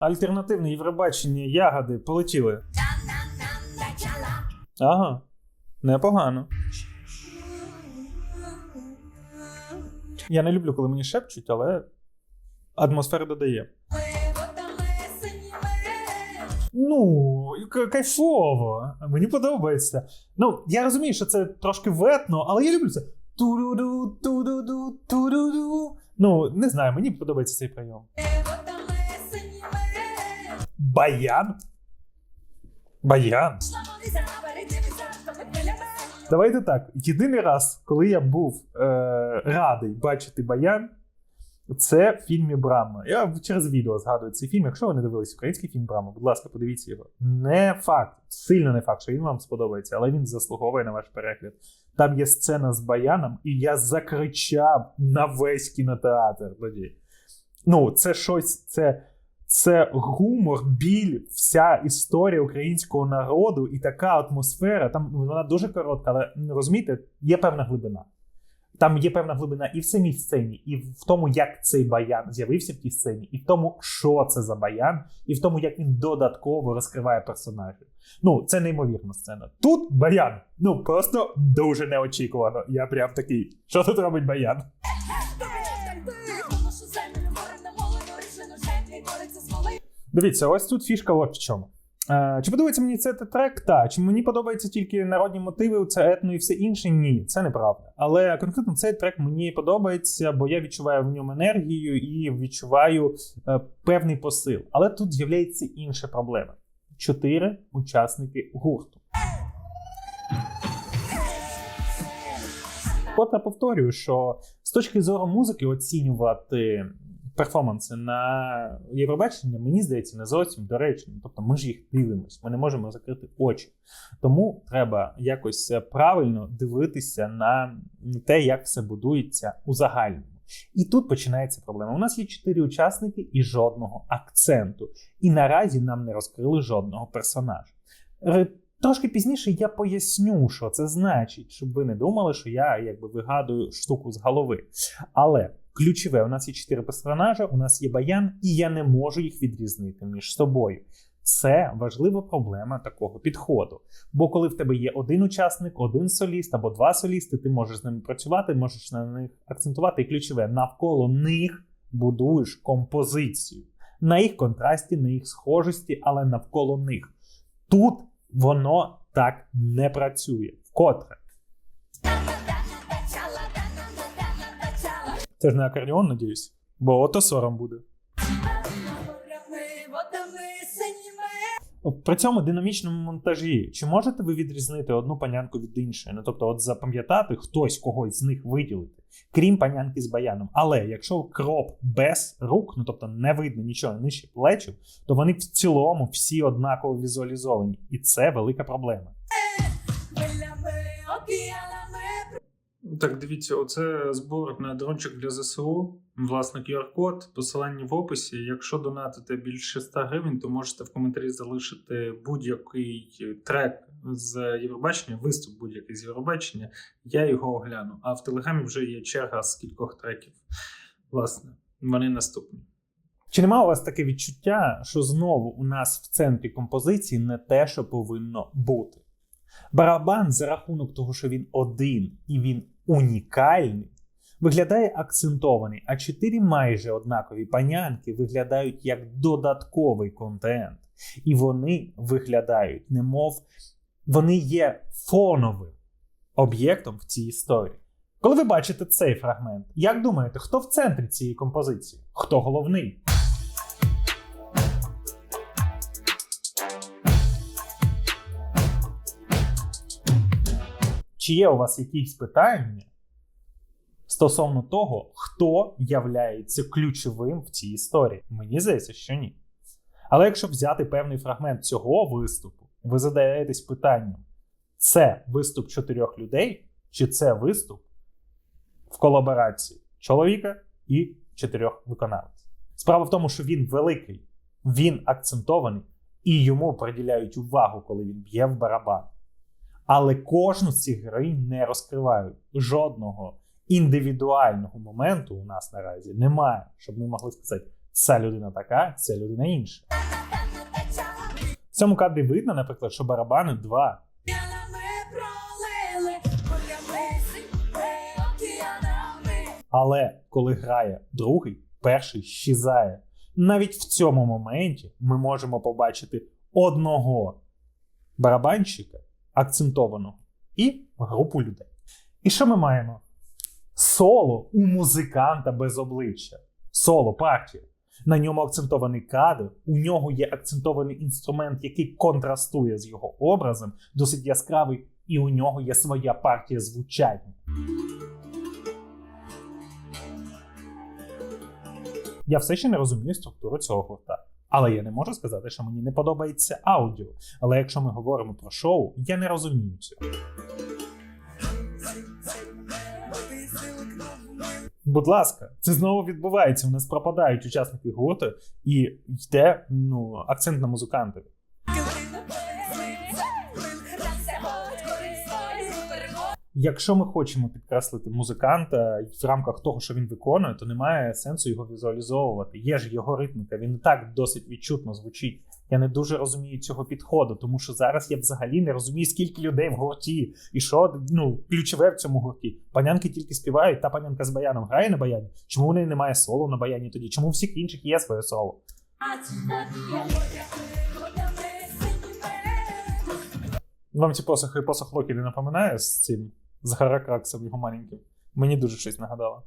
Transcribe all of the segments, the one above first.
Альтернативне Євробачення ягоди полетіли. Ага, непогано. Я не люблю, коли мені шепчуть, але атмосфера додає. Ну, кайфово. Мені подобається. Ну, я розумію, що це трошки ветно, але я люблю це. Ту-ду-ду, ту-ду-ду, ту-ду-ду. Ну, не знаю, мені подобається цей прийом. Баян? Баян? Давайте так. Єдиний раз, коли я був е, радий бачити баян, це в фільмі Брама. Я через відео згадую цей фільм. Якщо ви не дивились український фільм Брама, будь ласка, подивіться його. Не факт, сильно не факт, що він вам сподобається, але він заслуговує на ваш перегляд. Там є сцена з баяном, і я закричав на весь кінотеатр тоді. Ну, це щось, це, це гумор, біль, вся історія українського народу і така атмосфера. Там ну, вона дуже коротка, але розумієте, є певна глибина. Там є певна глибина і в самій сцені, і в тому, як цей баян з'явився в тій сцені, і в тому, що це за баян, і в тому, як він додатково розкриває персонажів. Ну, це неймовірна сцена. Тут баян. Ну просто дуже неочікувано. Я прям такий. Що тут робить баян? Дивіться, ось тут фішка от в чому. Е, чи подобається мені цей трек? Так. Чи мені подобаються тільки народні мотиви, це етно і все інше? Ні, це неправда. Але конкретно цей трек мені подобається, бо я відчуваю в ньому енергію і відчуваю е, певний посил. Але тут з'являється інша проблема: чотири учасники гурту. От я повторюю, що з точки зору музики оцінювати перформанси на Євробачення, мені здається, не зовсім доречно. Тобто ми ж їх дивимось, ми не можемо закрити очі. Тому треба якось правильно дивитися на те, як все будується у загальному. І тут починається проблема. У нас є чотири учасники і жодного акценту. І наразі нам не розкрили жодного персонажа. Трошки пізніше я поясню, що це значить, щоб ви не думали, що я якби вигадую штуку з голови. Але ключове, у нас є чотири персонажа, у нас є баян, і я не можу їх відрізнити між собою. Це важлива проблема такого підходу. Бо коли в тебе є один учасник, один соліст або два солісти, ти можеш з ними працювати, можеш на них акцентувати. І ключове, навколо них будуєш композицію. На їх контрасті, на їх схожості, але навколо них. Тут воно так не працює. Вкотре. Це ж не акордеон, надіюсь. Бо ото сором буде. При цьому динамічному монтажі, чи можете ви відрізнити одну панянку від іншої? Ну тобто, от запам'ятати хтось когось з них виділити, крім панянки з баяном. Але якщо кроп без рук, ну тобто не видно нічого нижче плечів, то вони в цілому всі однаково візуалізовані, і це велика проблема. Так, дивіться, оце збор на дрончик для ЗСУ. Власне, QR-код, посилання в описі. Якщо донатите більше 100 гривень, то можете в коментарі залишити будь-який трек з Євробачення, виступ будь-який з Євробачення. Я його огляну. А в Телеграмі вже є черга з кількох треків. Власне, вони наступні. Чи нема у вас таке відчуття, що знову у нас в центрі композиції не те, що повинно бути? Барабан за рахунок того, що він один і він унікальний, виглядає акцентований, а чотири майже однакові панянки виглядають як додатковий контент. І вони виглядають, немов вони є фоновим об'єктом в цій історії. Коли ви бачите цей фрагмент, як думаєте, хто в центрі цієї композиції? Хто головний? Чи є у вас якісь питання стосовно того, хто являється ключовим в цій історії? Мені здається, що ні. Але якщо взяти певний фрагмент цього виступу, ви задаєтесь питанням: це виступ чотирьох людей, чи це виступ в колаборації чоловіка і чотирьох виконавців? Справа в тому, що він великий, він акцентований, і йому приділяють увагу, коли він б'є в барабан. Але кожну з цих героїнь не розкривають. Жодного індивідуального моменту у нас наразі немає, щоб ми могли сказати, Ця людина така, ця людина інша. В цьому кадрі видно, наприклад, що барабани два. Але коли грає другий, перший щезає. Навіть в цьому моменті ми можемо побачити одного барабанщика акцентованого і групу людей. І що ми маємо? Соло у музиканта без обличчя. Соло партія. На ньому акцентований кадр, у нього є акцентований інструмент, який контрастує з його образом, досить яскравий, і у нього є своя партія звучання. Я все ще не розумію структуру цього гурта. Але я не можу сказати, що мені не подобається аудіо. Але якщо ми говоримо про шоу, я не розумію цього. Будь ласка, це знову відбувається. У нас пропадають учасники гурту і йде ну, акцент на музикантові. Якщо ми хочемо підкреслити музиканта в рамках того, що він виконує, то немає сенсу його візуалізовувати. Є ж його ритміка, він і так досить відчутно звучить. Я не дуже розумію цього підходу, тому що зараз я взагалі не розумію, скільки людей в гурті, і що ну, ключове в цьому гурті. Панянки тільки співають, та панянка з баяном грає на баяні. Чому в неї немає соло на баяні тоді? Чому у всіх інших є своє соло? Вам ці посохи посох Локі не напоминає з цим з Гаракраксом його маленьким? Мені дуже щось нагадало.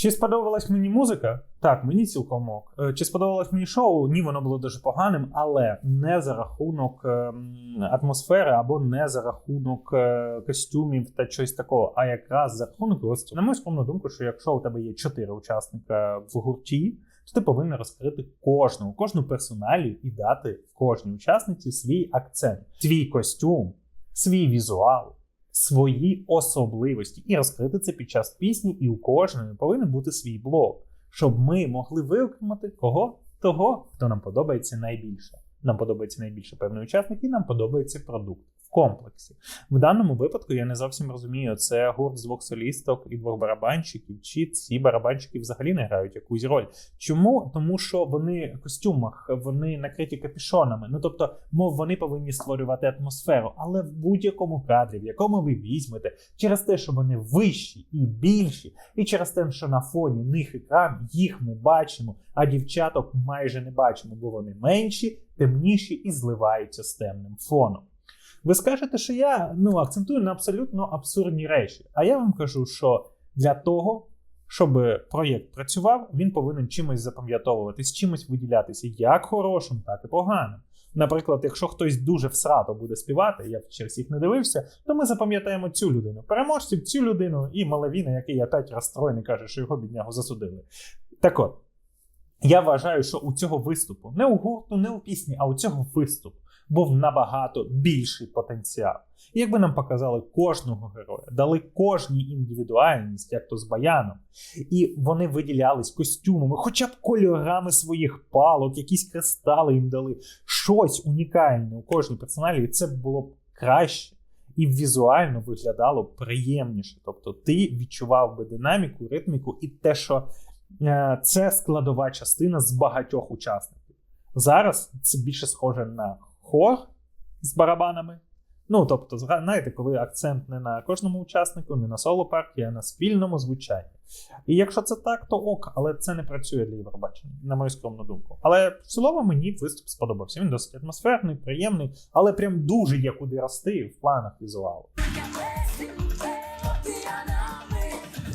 Чи сподобалась мені музика? Так, мені цілком ок. Е, Чи сподобалось мені шоу? Ні, воно було дуже поганим, але не за рахунок ем, атмосфери або не за рахунок е, костюмів та щось такого, а якраз за рахунок гостю. На мою скромну думку, що якщо у тебе є чотири учасника в гурті, то ти повинен розкрити кожного, кожну персоналію і дати в кожній учасниці свій акцент, свій костюм, свій візуал, свої особливості. І розкрити це під час пісні, і у кожної повинен бути свій блок, щоб ми могли виокремити кого? Того, хто нам подобається найбільше. Нам подобається найбільше певний учасник, і нам подобається продукт комплексі. В даному випадку я не зовсім розумію, це гурт з двох солісток і двох барабанщиків, чи ці барабанщики взагалі не грають якусь роль. Чому? Тому що вони в костюмах, вони накриті капюшонами. Ну тобто, мов вони повинні створювати атмосферу, але в будь-якому кадрі, в якому ви візьмете, через те, що вони вищі і більші, і через те, що на фоні них екран, їх ми бачимо, а дівчаток майже не бачимо, бо вони менші, темніші і зливаються з темним фоном. Ви скажете, що я ну, акцентую на абсолютно абсурдні речі. А я вам кажу, що для того, щоб проєкт працював, він повинен чимось запам'ятовуватись, чимось виділятися, як хорошим, так і поганим. Наприклад, якщо хтось дуже всрато буде співати, я через їх не дивився, то ми запам'ятаємо цю людину. Переможців цю людину і Малавіна, який опять розстроєний, каже, що його біднягу засудили. Так от, я вважаю, що у цього виступу, не у гурту, не у пісні, а у цього виступу був набагато більший потенціал. І якби нам показали кожного героя, дали кожній індивідуальність, як то з баяном, і вони виділялись костюмами, хоча б кольорами своїх палок, якісь кристали їм дали, щось унікальне у кожній персоналі, і це було б краще. І візуально виглядало приємніше. Тобто ти відчував би динаміку, ритміку і те, що е, це складова частина з багатьох учасників. Зараз це більше схоже на хор з барабанами. Ну, тобто, знаєте, коли акцент не на кожному учаснику, не на соло партії, а на спільному звучанні. І якщо це так, то ок, але це не працює для Євробачення, на мою скромну думку. Але в цілому мені виступ сподобався. Він досить атмосферний, приємний, але прям дуже є куди рости в планах візуалу.